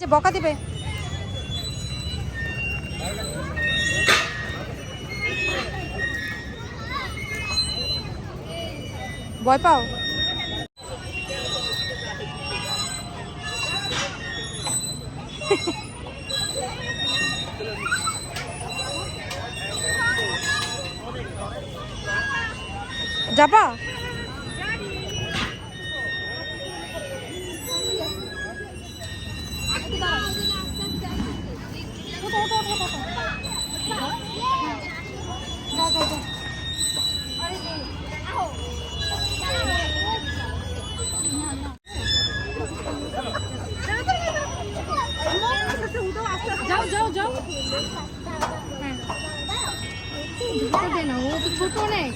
যে বকা দিবে। ভয় পাও? যাবা? যাও যাও যাও হ্যাঁ দে না ও তো ছোট নেই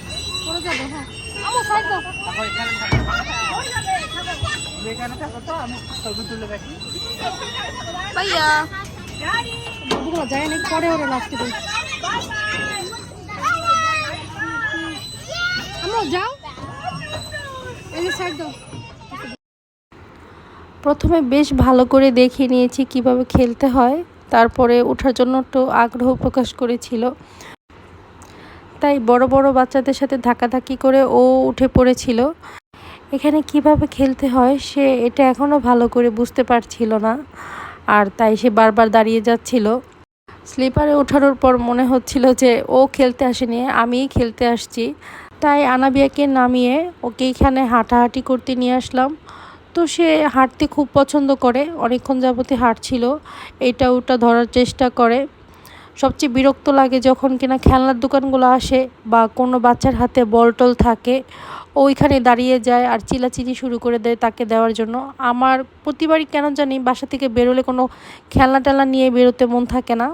পড়ে যাবে হ্যাঁ আমার সাইড দাও ভাইয়া। বাবুগুলো যায় না পরে ওরে লাস্টে যাও। প্রথমে বেশ ভালো করে দেখে নিয়েছি কীভাবে খেলতে হয়, তারপরে ওঠার জন্য একটু আগ্রহ প্রকাশ করেছিল। তাই বড় বড় বাচ্চাদের সাথে ধাক্কাধাক্কি করে ও উঠে পড়েছিল। এখানে কীভাবে খেলতে হয় সে এটা এখনও ভালো করে বুঝতে পারছিল না। আর তাই সে বারবার দাঁড়িয়ে যাচ্ছিল। স্লিপারে ওঠানোর পর মনে হচ্ছিল যে ও খেলতে আসেনি, আমিই খেলতে আসছি। তাই আনাবিয়াকে নামিয়ে ওকে এখানে হাঁটাহাঁটি করতে নিয়ে আসলাম। তো সে হাঁটতে খুব পছন্দ করে, অনেকক্ষণ যাবতে হাঁটছিল। এটা ওটা ধরার চেষ্টা করে। সবচেয়ে বিরক্ত লাগে যখন কিনা খেলনার দোকানগুলো আসে বা কোনো বাচ্চার হাতে বল টল থাকে, ওইখানে দাঁড়িয়ে যায় আর চিলাচিলি শুরু করে দেয় তাকে দেওয়ার জন্য। আমার প্রতিবারই কেন জানি বাসা থেকে বেরোলে কোনো খেলনা টেলনা নিয়ে বেরোতে মন থাকে না।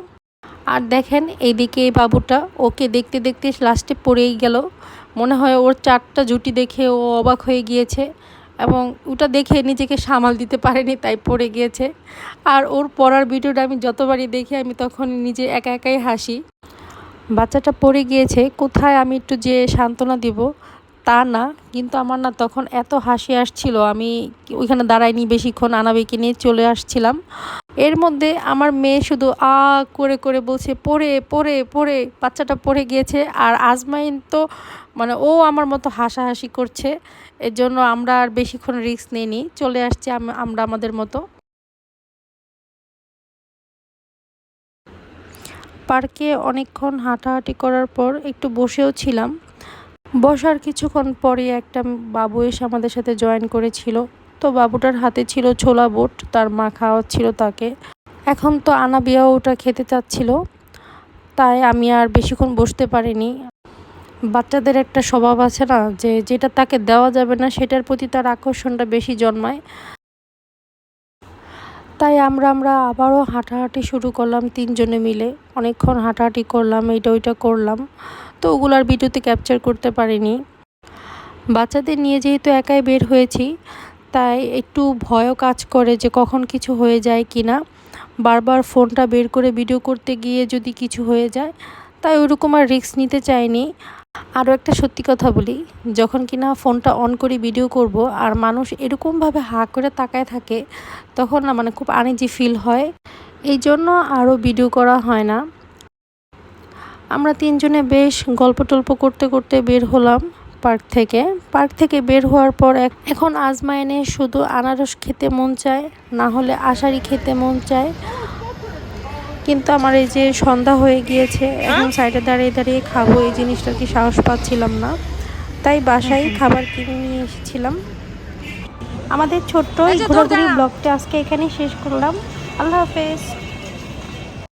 আর দেখেন এইদিকে এই বাবুটা, ওকে দেখতে দেখতে লাস্টে পড়েই গেল। মনে হয় ওর চারটা জুটি দেখে ও অবাক হয়ে গিয়েছে। এবং ওটা দেখে নিজেকে সামাল দিতে পারেনি, তাই পড়ে গিয়েছে। আর ওর পড়ার ভিডিওটা আমি যতবারই দেখি, আমি তখন নিজে একা একাই হাসি। বাচ্চাটা পড়ে গিয়েছে, কোথায় আমি একটু যে সান্ত্বনা দিব তা না, কিন্তু আমার না তখন এত হাসি আসছিল। আমি ওইখানে দাঁড়াইনি, বেশিক্ষণ আনাবিকে নিয়ে চলে আসছিলাম। এর মধ্যে আমার মেয়ে শুধু আ করে করে বলছে, পড়ে পড়ে পড়ে। বাচ্চাটা পড়ে গিয়েছে। আর আজমাইন তো মানে ও আমার মতো হাসাহাসি করছে। এর জন্য আমরা আর বেশিক্ষণ রিস্ক নিইনি। চলে আসছি আমরা আমাদের মতো। পার্কে অনেকক্ষণ হাঁটাহাঁটি করার পর একটু বসেও ছিলাম। বসার কিছুক্ষণ পরে একটা বাবু এসে আমাদের সাথে জয়েন করেছিল। তো বাবুটার হাতে ছিল ছোলা বুট, তার মা খাওয়াচ্ছিল তাকে। এখন তো আনাবিয়াও ওটা খেতে চাচ্ছিল, তাই আমি আর বেশিক্ষণ বসতে পারিনি। বাচ্চাদের একটা স্বভাব আছে না, যে যেটা তাকে দেওয়া যাবে না, সেটার প্রতি তার আকর্ষণটা বেশি জন্মায়। তাই আমরা আমরা আবারও হাঁটাহাঁটি শুরু করলাম তিনজনে মিলে। অনেকক্ষণ হাঁটাহাঁটি করলাম, এইটা ওইটা করলাম, তো ওগুলার ভিডিওতে ক্যাপচার করতে পারিনি। বাচ্চাদের নিয়ে যেহেতু একাই বের হয়েছি তাই একটু ভয়ও কাজ করে যে কখন কিছু হয়ে যায় কি না। বারবার ফোনটা বের করে ভিডিও করতে গিয়ে যদি কিছু হয়ে যায়, তাই ওরকম আর রিস্ক নিতে চাইনি। আরও একটা সত্যি কথা বলি, যখন কিনা ফোনটা অন করে ভিডিও করব আর মানুষ এরকমভাবে হা করে তাকায় থাকে, তখন না মানে খুব আনিজি ফিল হয়। এই জন্য আরও ভিডিও করা হয় না। আমরা তিনজনে বেশ গল্প টল্প করতে করতে বের হলাম। পার্ক থেকে। পার্ক থেকে বের হওয়ার পর এখন আজমাইনে শুধু আনারস খেতে মন চায় না হলে আষাঢ়ি খেতে মন চায়। কিন্তু আমার এই যে সন্ধ্যা হয়ে গিয়েছে এখন সাইডে দাঁড়িয়ে দাঁড়িয়ে খাব এই জিনিসটা কি সাহস পাচ্ছিলাম না। তাই বাসায় খাবার কিনে নিয়ে এসেছিলাম। আমাদের ছোট্ট এই ঘোরাঘুরি ব্লগটা আজকে এখানেই শেষ করলাম। আল্লাহ হাফেজ।